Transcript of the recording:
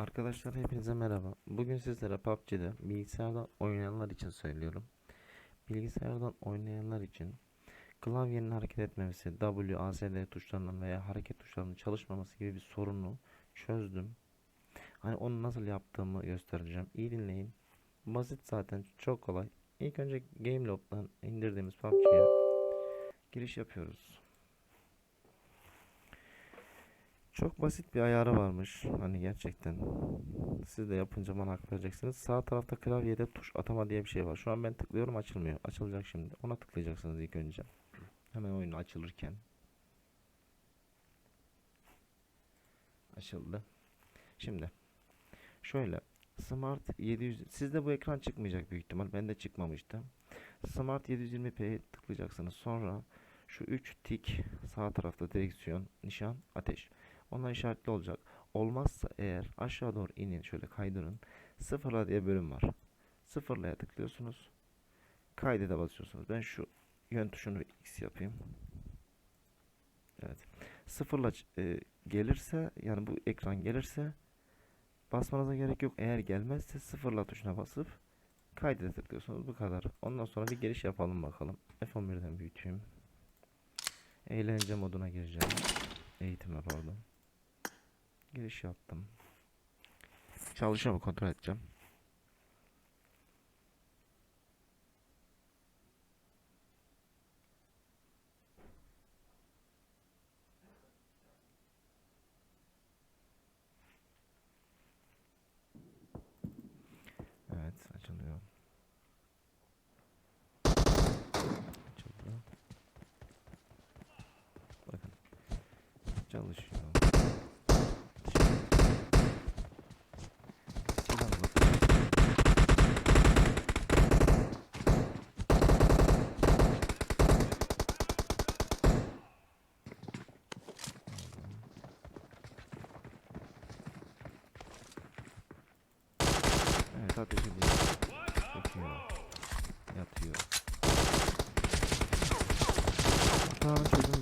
Arkadaşlar hepinize merhaba. Bugün sizlere PUBG'de bilgisayardan oynayanlar için söylüyorum. Bilgisayardan oynayanlar için klavyenin hareket etmemesi, W, A, S, D tuşlarının veya hareket tuşlarının çalışmaması gibi bir sorunu çözdüm. Hani onu nasıl yaptığımı göstereceğim. İyi dinleyin. Basit zaten çok kolay. İlk önce Gameloft'tan indirdiğimiz PUBG'ye giriş yapıyoruz. Çok basit bir ayarı varmış. Hani gerçekten siz de yapınca bana hak vereceksiniz. Sağ tarafta klavyede tuş atama diye bir şey var. Şu an ben tıklıyorum açılmıyor. Açılacak şimdi. Ona tıklayacaksınız ilk önce. Hemen oyun açılırken. Açıldı. Şimdi şöyle Smart 700 sizde bu ekran çıkmayacak büyük ihtimal. Bende çıkmamıştı. Smart 720p'ye tıklayacaksınız. Sonra şu 3 tik sağ tarafta direksiyon, nişan, ateş. Onlar işaretli olacak. Olmazsa eğer aşağı doğru inin şöyle kaydırın. Sıfırla diye bölüm var. Sıfırlaya tıklıyorsunuz. Kaydede basıyorsunuz. Ben şu yön tuşunu X yapayım. Evet. Sıfırla e, gelirse yani bu ekran gelirse basmanıza gerek yok. Eğer gelmezse sıfırla tuşuna basıp kaydede tıklıyorsunuz. Bu kadar. Ondan sonra bir giriş yapalım bakalım. F11'den büyüteyim. Eğlence moduna gireceğim. Eğitime pardon. Giriş yaptım. Çalışıyor mu kontrol edeceğim. Evet açılıyor. Açıldı. Bakın. Çalışıyor. Silah bakın. Evet ateş ediyor. Çekiyor. Yatıyor. Tamam çözüm